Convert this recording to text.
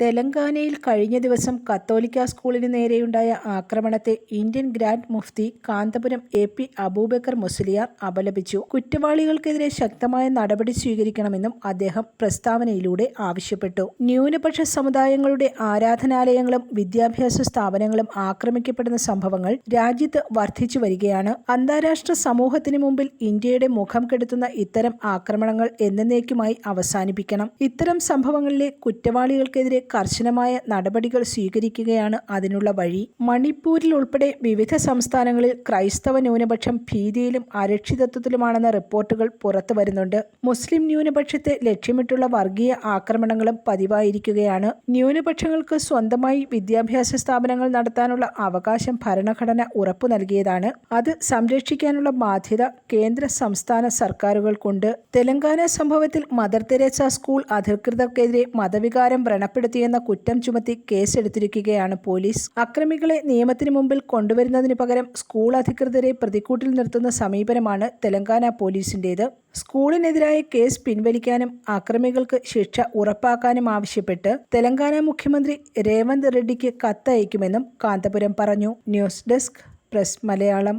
തെലങ്കാനയിൽ കഴിഞ്ഞ ദിവസം കത്തോലിക്ക സ്കൂളിന് നേരെയുണ്ടായ ആക്രമണത്തെ Indian grand Mufti Kanthapuram A P Aboobacker Musliyar അപലപിച്ചു. കുറ്റവാളികൾക്കെതിരെ ശക്തമായ നടപടി സ്വീകരിക്കണമെന്നും അദ്ദേഹം പ്രസ്താവനയിലൂടെ ആവശ്യപ്പെട്ടു. ന്യൂനപക്ഷ സമുദായങ്ങളുടെ ആരാധനാലയങ്ങളും വിദ്യാഭ്യാസ സ്ഥാപനങ്ങളും ആക്രമിക്കപ്പെടുന്ന സംഭവങ്ങൾ രാജ്യത്ത് വർദ്ധിച്ചു വരികയാണ്. അന്താരാഷ്ട്ര സമൂഹത്തിന് മുമ്പിൽ ഇന്ത്യയുടെ മുഖം കെടുത്തുന്ന ഇത്തരം ആക്രമണങ്ങൾ എന്നേക്കുമായി അവസാനിപ്പിക്കണം. ഇത്തരം സംഭവങ്ങളിലെ കുറ്റവാളികൾക്കെതിരെ കർശനമായ നടപടികൾ സ്വീകരിക്കുകയാണ് അതിനുള്ള വഴി. മണിപ്പൂരിൽ ഉൾപ്പെടെ വിവിധ സംസ്ഥാനങ്ങളിൽ ക്രൈസ്തവ ന്യൂനപക്ഷം ഭീതിയിലും അരക്ഷിതത്വത്തിലുമാണെന്ന റിപ്പോർട്ടുകൾ പുറത്തു വരുന്നുണ്ട്. മുസ്ലിം ന്യൂനപക്ഷത്തെ ലക്ഷ്യമിട്ടുള്ള വർഗീയ ആക്രമണങ്ങളും പതിവായിരിക്കുകയാണ്. ന്യൂനപക്ഷങ്ങൾക്ക് സ്വന്തമായി വിദ്യാഭ്യാസ സ്ഥാപനങ്ങൾ നടത്താനുള്ള അവകാശം ഭരണഘടന ഉറപ്പു നൽകിയതാണ്. അത് സംരക്ഷിക്കാനുള്ള ബാധ്യത കേന്ദ്ര സംസ്ഥാന സർക്കാരുകൾക്കുണ്ട്. തെലങ്കാന സംഭവത്തിൽ മദർ തെരേസ സ്കൂൾ അധികൃതർക്കെതിരെ മതവികാരം വ്രണപ്പെടുത്തിയെന്ന കുറ്റം ചുമത്തി കേസെടുത്തിരിക്കുകയാണ് പോലീസ്. അക്രമികളെ നിയമത്തിന് മുമ്പിൽ കൊണ്ടുവരുന്നതിന് പകരം സ്കൂൾ അധികൃതരെ പ്രതിക്കൂട്ടിൽ നിർത്തുന്ന സമീപനമാണ് തെലങ്കാന പോലീസിന്റേത്. സ്കൂളിനെതിരായ കേസ് പിൻവലിക്കാനും അക്രമികൾക്ക് ശിക്ഷ ഉറപ്പാക്കാനും ആവശ്യപ്പെട്ട് തെലങ്കാന മുഖ്യമന്ത്രി രേവന്ത് റെഡ്ഡിക്ക് കത്തയക്കുമെന്നും കാന്തപുരം പറഞ്ഞു. News desk press Malayalam.